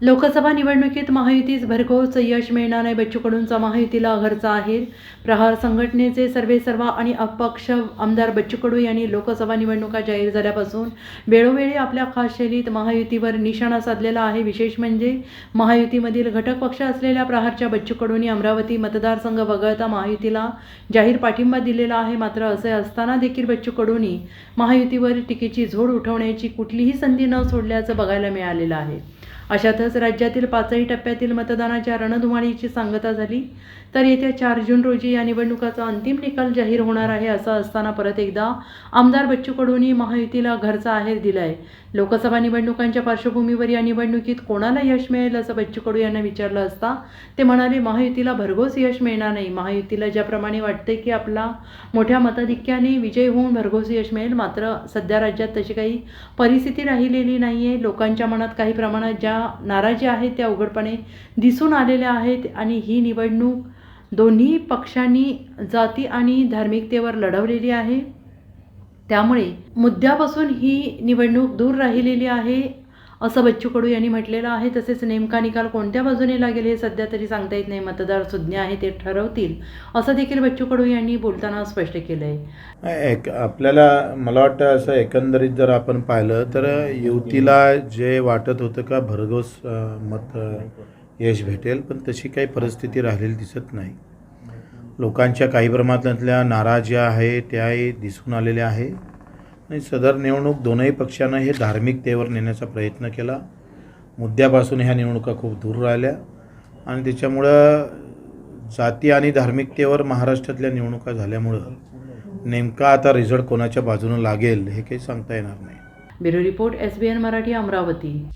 लोकसभा निवडणुकीत महायुतीस भरघोस यश मिळणार नाही बच्चू कडूंचा महायुतीला घरचा आहे प्रहार संघटनेचे सर्वे सर्वा आणि अपक्ष आमदार बच्चू कडू यांनी लोकसभा निवडणुका जाहीर झाल्यापासून वेळोवेळी आपल्या खास शैलीत महायुतीवर निशाणा साधलेला आहे. विशेष म्हणजे महायुतीमधील घटक पक्ष असलेल्या प्रहारच्या बच्चू कडूंनी अमरावती मतदारसंघ वगळता महायुतीला जाहीर पाठिंबा दिलेला आहे. मात्र असे असताना देखील बच्चू कडूंनी महायुतीवर टीकेची झोड उठवण्याची कुठलीही संधी न सोडल्याचं बघायला मिळालेलं आहे. अशातच राज्यातील पाचही टप्प्यातील मतदानाच्या रणधुमाळीची सांगता झाली. तर येत्या चार जून रोजी या निवडणुकाचा अंतिम निकाल जाहीर होणार आहे असं असताना परत एकदा आमदार बच्चू कडूंनी महायुतीला घरचा आहेर दिलाय. लोकसभा निवडणुकांच्या पार्श्वभूमीवर या निवडणुकीत कोणाला यश मिळेल असं बच्चू कडू यांना विचारलं असता ते म्हणाले महायुतीला भरघोस यश मिळणार नाही. महायुतीला ज्याप्रमाणे वाटते की आपला मोठ्या मताधिक्याने विजय होऊन भरघोस यश मिळेल मात्र सध्या राज्यात तशी काही परिस्थिती राहिलेली नाही आहे लोकांच्या मनात काही प्रमाणात ज्या नाराजी आहेत त्या उघडपणे दिसून आलेल्या आहेत आणि ही निवडणूक दोन्ही पक्षांनी जाती आणि धार्मिकतेवर लढवलेली आहे. त्यामुळे मुद्द्यापासून ही निवडणूक दूर राहिलेली आहे. असं बच्चू कडू यांनी म्हटलेलं आहे तसेच नेमका निकाल कोणत्या बाजूने लागेल हे सध्या तरी सांगता येत नाही. मतदार सुज्ञ आहे ते ठरवतील असं देखील बच्चू कडू यांनी बोलताना स्पष्ट केलं आहे एक आपल्याला मला वाटतं असं एकंदरीत जर आपण पाहिलं तर युतीला जे वाटत होतं का भरघोस मत यश भेटेल पण तशी काही परिस्थिती राहिलेली दिसत नाही. लोकांच्या काही प्रमाणातल्या नाराज्या आहे त्याही दिसून आलेल्या आहे आणि सदर निवडणूक दोनही पक्षानं हे धार्मिकतेवर नेण्याचा प्रयत्न केला. मुद्द्यापासून ह्या निवडणुका खूप दूर राहिल्या. आणि त्याच्यामुळं जाती आणि धार्मिकतेवर महाराष्ट्रातल्या निवडणुका झाल्यामुळं नेमका आता रिझल्ट कोणाच्या बाजूनं लागेल हे काही सांगता येणार नाही. Bureau report S B N Marathi Amravati.